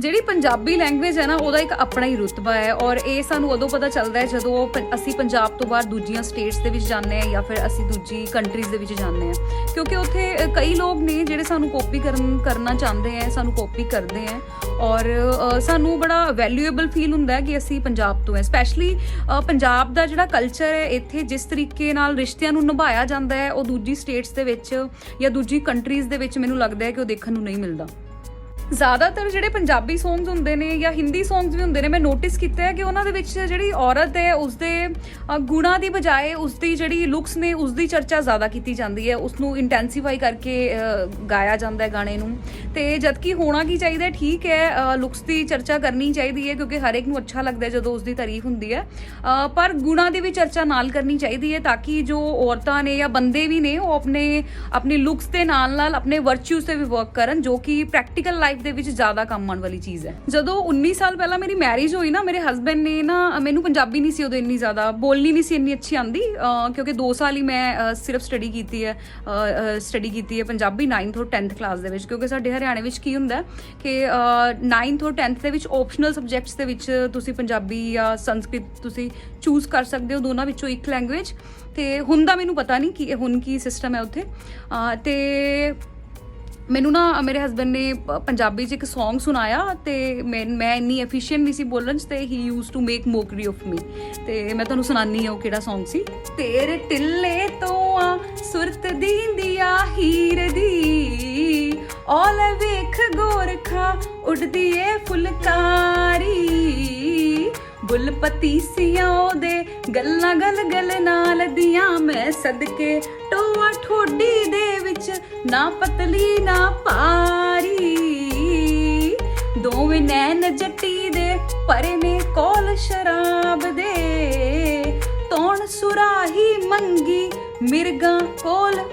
ਜਿਹੜੀ ਪੰਜਾਬੀ ਲੈਂਗੁਏਜ ਹੈ ਨਾ ਉਹਦਾ ਇੱਕ ਆਪਣਾ ਹੀ ਰੁਤਬਾ ਹੈ ਔਰ ਇਹ ਸਾਨੂੰ ਉਦੋਂ ਪਤਾ ਚੱਲਦਾ ਹੈ ਜਦੋਂ ਪ- ਅਸੀਂ ਪੰਜਾਬ ਤੋਂ ਬਾਹਰ ਦੂਜੀਆਂ ਸਟੇਟਸ ਦੇ ਵਿੱਚ ਜਾਂਦੇ ਆ ਜਾਂ ਫਿਰ ਅਸੀਂ ਦੂਜੀ ਕੰਟਰੀਜ਼ ਦੇ ਵਿੱਚ ਜਾਂਦੇ ਆ ਕਿਉਂਕਿ ਉੱਥੇ ਅ, ਕਈ ਲੋਕ ਨੇ ਜਿਹੜੇ ਸਾਨੂੰ ਕਾਪੀ ਕਰਨ ਕਰਨਾ ਚਾਹੁੰਦੇ ਆ ਸਾਨੂੰ ਕਾਪੀ ਕਰਦੇ ਆ ਔਰ ਅ, ਸਾਨੂੰ ਬੜਾ ਵੈਲਿਊਏਬਲ ਫੀਲ ਹੁੰਦਾ ਹੈ ਕਿ ਅਸੀਂ ਪੰਜਾਬ ਤੋਂ ਹੈ। ਸਪੈਸ਼ਲੀ ਪੰਜਾਬ ਦਾ ਜਿਹੜਾ ਕਲਚਰ ਹੈ ਇੱਥੇ ਜਿਸ ਤਰੀਕੇ ਨਾਲ ਰਿਸ਼ਤਿਆਂ ਨੂੰ ਨਿਭਾਇਆ ਜਾਂਦਾ ਹੈ ਉਹ ਦੂਜੀ ਸਟੇਟਸ ਦੇ ਵਿੱਚ ਜਾਂ ਦੂਜੀ ਕੰਟਰੀਜ਼ ਦੇ ਵਿੱਚ ਮੈਨੂੰ ਲੱਗਦਾ ਹੈ ਕਿ ਉਹ ਦੇਖਣ ਨੂੰ ਨਹੀਂ ਮਿਲਦਾ। ਜ਼ਿਆਦਾਤਰ ਜਿਹੜੇ ਪੰਜਾਬੀ ਸੌਂਗਸ ਹੁੰਦੇ ਨੇ ਜਾਂ ਹਿੰਦੀ ਸੌਂਗਸ ਵੀ ਹੁੰਦੇ ਨੇ ਮੈਂ ਨੋਟਿਸ ਕੀਤਾ ਹੈ ਕਿ ਉਹਨਾਂ ਦੇ ਵਿੱਚ ਜਿਹੜੀ ਔਰਤ ਹੈ ਉਸਦੇ ਅ, ਗੁਣਾਂ ਦੀ ਬਜਾਏ ਉਸਦੀ ਜਿਹੜੀ ਲੁੱਕਸ ਨੇ ਉਸਦੀ ਚਰਚਾ ਜ਼ਿਆਦਾ ਕੀਤੀ ਜਾਂਦੀ ਹੈ। ਉਸ ਨੂੰ ਇੰਟੈਂਸੀਫਾਈ ਕਰਕੇ ਗਾਇਆ ਜਾਂਦਾ ਹੈ ਗਾਣੇ ਨੂੰ। ਤੇ ਜਦਕਿ ਹੋਣਾ ਕੀ ਚਾਹੀਦਾ ਠੀਕ ਹੈ ਲੁਕਸ ਦੀ ਚਰਚਾ ਕਰਨੀ ਚਾਹੀਦੀ ਹੈ ਕਿਉਂਕਿ ਹਰ ਇੱਕ ਨੂੰ ਅੱਛਾ ਲੱਗਦਾ ਹੈ ਜਦੋਂ ਉਸਦੀ ਤਾਰੀਫ ਹੁੰਦੀ ਹੈ। ਪਰ ਗੁਣਾਂ ਦੀ ਵੀ ਚਰਚਾ ਨਾਲ ਕਰਨੀ ਚਾਹੀਦੀ ਹੈ ਤਾਂ ਕਿ ਜੋ ਔਰਤਾਂ ਨੇ ਜਾਂ ਬੰਦੇ ਵੀ ਨੇ ਉਹ ਆਪਣੇ ਆਪਣੀ ਲੁੱਕਸ ਦੇ ਨਾਲ ਨਾਲ ਆਪਣੇ ਵਰਚੂਸ ਤੇ ਵੀ ਵਰਕ ਕਰਨ ਜੋ ਕਿ ਪ੍ਰੈਕਟੀਕਲ ਲਾਈਫ ਦੇ ਵਿੱਚ ਜ਼ਿਆਦਾ ਕੰਮ ਆਉਣ ਵਾਲੀ ਚੀਜ਼ ਹੈ। ਜਦੋਂ 19 ਸਾਲ ਪਹਿਲਾਂ ਮੇਰੀ ਮੈਰਿਜ ਹੋਈ ਨਾ ਮੇਰੇ ਹਸਬੰਡ ਨੇ ਨਾ ਮੈਨੂੰ ਪੰਜਾਬੀ ਨਹੀਂ ਸੀ ਉਦੋਂ ਇੰਨੀ ਜ਼ਿਆਦਾ ਬੋਲਣੀ ਨਹੀਂ ਸੀ ਇੰਨੀ ਅੱਛੀ ਆਂਦੀ ਕਿਉਂਕਿ 2 ਸਾਲ ਹੀ ਮੈਂ ਸਿਰਫ ਸਟੱਡੀ ਕੀਤੀ ਹੈ ਸਟੱਡੀ ਕੀਤੀ ਹੈ ਪੰਜਾਬੀ 9th ਔਰ 10th ਕਲਾਸ ਦੇ ਵਿੱਚ ਕਿਉਂਕਿ ਸਾਡੇ ਹਰਿਆਣੇ ਵਿੱਚ ਕੀ ਹੁੰਦਾ ਕਿ 9th ਔਰ 10th ਦੇ ਵਿੱਚ ਆਪਸ਼ਨਲ ਸਬਜੈਕਟਸ ਦੇ ਵਿੱਚ ਤੁਸੀਂ ਪੰਜਾਬੀ ਜਾਂ ਸੰਸਕ੍ਰਿਤ ਤੁਸੀਂ ਚੂਜ਼ ਕਰ ਸਕਦੇ ਹੋ ਦੋਨਾਂ ਵਿੱਚੋਂ ਇੱਕ ਲੈਂਗੁਏਜ ਤੇ ਹੁਣ ਦਾ ਮੈਨੂੰ ਪਤਾ ਨਹੀਂ ਕਿ ਹੁਣ ਕੀ ਸਿਸਟਮ ਹੈ ਉੱਥੇ। ਅ, ਤੇ ਮੈਨੂੰ ਨਾ, ਮੇਰੇ ਹਸਬੰਡ ਨੇ ਪੰਜਾਬੀ 'ਚ ਇੱਕ Song ਸੁਣਾਇਆ ਤੇ ਮੈਂ ਮੈਂ ਇੰਨੀ ਐਫੀਸ਼ੀਐਂਟ ਨਹੀਂ ਸੀ ਬੋਲਣ 'ਚ ਤੇ he used to make mockery of me ਤੇ ਮੈਂ ਤੁਹਾਨੂੰ ਸੁਣਾਨੀ ਆ ਉਹ ਕਿਹੜਾ Song ਸੀ। ਤੇਰੇ ਟਿੱਲੇ ਤੋਂ ਆ ਸੁਰਤ ਦੀਂਦੀ ਆ ਹੀਰ ਦੀ, ਔਲ ਵੇਖ ਗੋਰਖਾ ਉੱਡਦੀ ਏ ਫੁਲਕਾਰੀ। ਬੁੱਲ ਪਤੀਸੀਆਂ ਉਹਦੇ ਗੱਲਾਂ ਗਲ ਗਲ ਨਾਲ ਦੀਆਂ, ਮੈਂ ਸਦਕੇ ਟੋਆ ਠੋਡੀ ਦੇ ਵਿੱਚ ਨਾ ਪਤਲੀ, ਨਾ ਭਾਰੀ। ਦੋਵੇਂ ਨੈਣ ਜੱਟੀ ਦੇ ਪਰੇ ਨੇ ਕੋਲ ਸ਼ਰਾਬ ਦੇ। ਤੌਣ ਸੁਰਾਹੀ ਮੰਗੀ ਮਿਰਗਾ ਕੋਲ